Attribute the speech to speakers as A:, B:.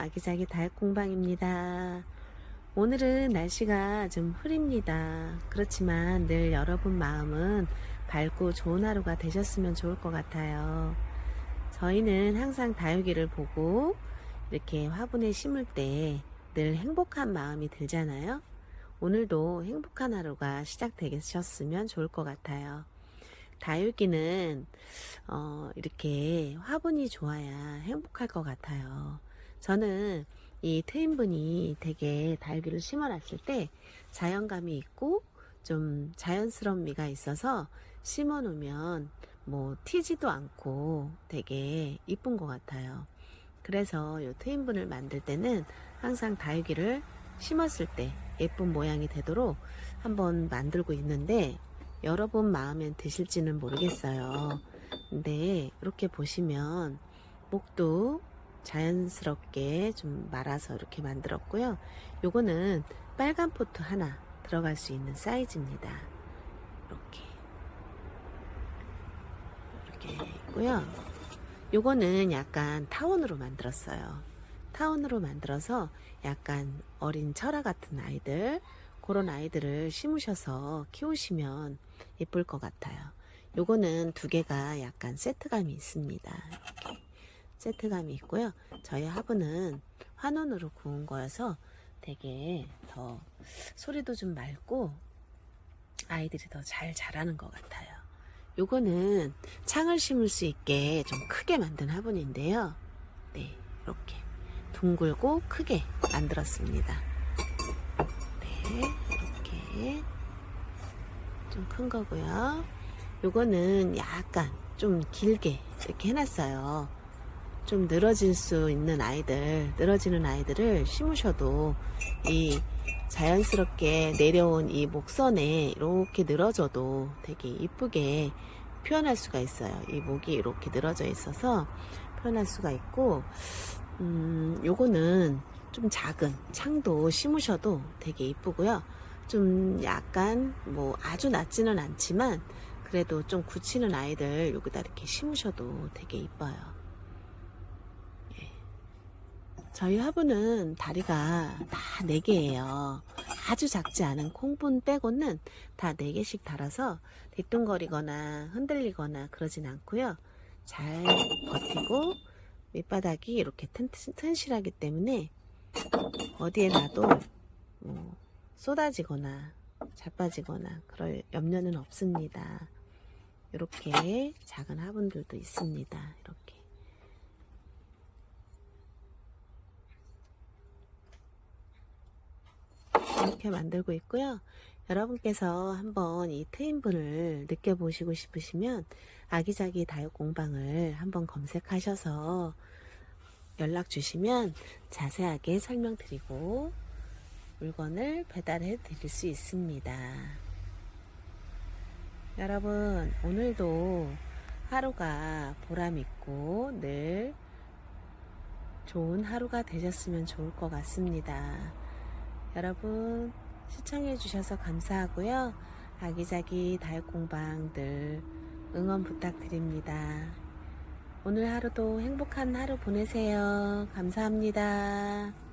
A: 아기자기 다육공방입니다. 오늘은 날씨가 좀 흐립니다. 그렇지만 늘 여러분 마음은 밝고 좋은 하루가 되셨으면 좋을 것 같아요. 저희는 항상 다육이를 보고 이렇게 화분에 심을 때 늘 행복한 마음이 들잖아요. 오늘도 행복한 하루가 시작되셨으면 좋을 것 같아요. 다육이는 어, 이렇게 화분이 좋아야 행복할 것 같아요. 저는 이 트윈분이 되게 다육이를 심어놨을 때 자연감이 있고 좀 자연스러운 미가 있어서 심어놓으면 뭐 튀지도 않고 되게 이쁜 것 같아요. 그래서 이 트윈분을 만들 때는 항상 다육이를 심었을 때 예쁜 모양이 되도록 한번 만들고 있는데 여러분 마음에 드실지는 모르겠어요. 근데 이렇게 보시면 목도 자연스럽게 좀 말아서 이렇게 만들었고요. 요거는 빨간 포트 하나 들어갈 수 있는 사이즈입니다. 이렇게 이렇게 있고요. 요거는 약간 타원으로 만들었어요. 타원으로 만들어서 약간 어린 철아 같은 아이들 그런 아이들을 심으셔서 키우시면 예쁠 것 같아요. 요거는 두 개가 약간 세트감이 있습니다. 이렇게 세트감이 있고요. 저희 화분은 환원으로 구운 거여서 되게 더 소리도 좀 맑고 아이들이 더 잘 자라는 것 같아요. 요거는 창을 심을 수 있게 좀 크게 만든 화분인데요. 네, 이렇게 둥글고 크게 만들었습니다. 네, 이렇게 좀 큰 거고요. 요거는 약간 좀 길게 이렇게 해놨어요. 좀 늘어질 수 있는 아이들, 늘어지는 아이들을 심으셔도 이 자연스럽게 내려온 이 목선에 이렇게 늘어져도 되게 이쁘게 표현할 수가 있어요. 이 목이 이렇게 늘어져 있어서 표현할 수가 있고, 음, 요거는 좀 작은 창도 심으셔도 되게 이쁘고요. 좀 약간 뭐 아주 낮지는 않지만 그래도 좀 굳히는 아이들 여기다 이렇게 심으셔도 되게 이뻐요. 예. 저희 화분은 다리가 다 4개예요. 아주 작지 않은 콩분 빼고는 다 4개씩 달아서 뒤뚱거리거나 흔들리거나 그러진 않고요. 잘 버티고 밑바닥이 이렇게 튼, 튼실하기 때문에 어디에 놔도 뭐 쏟아지거나 자빠지거나 그럴 염려는 없습니다. 이렇게 작은 화분들도 있습니다. 이렇게 이렇게 만들고 있고요. 여러분께서 한번 이 트윈분을 느껴보시고 싶으시면 아기자기 다육 공방을 한번 검색하셔서 연락 주시면 자세하게 설명드리고 물건을 배달해 드릴 수 있습니다. 여러분, 오늘도 하루가 보람있고 늘 좋은 하루가 되셨으면 좋을 것 같습니다. 여러분, 시청해 주셔서 감사하고요. 아기자기 늘 응원 부탁드립니다. 오늘 하루도 행복한 하루 보내세요. 감사합니다.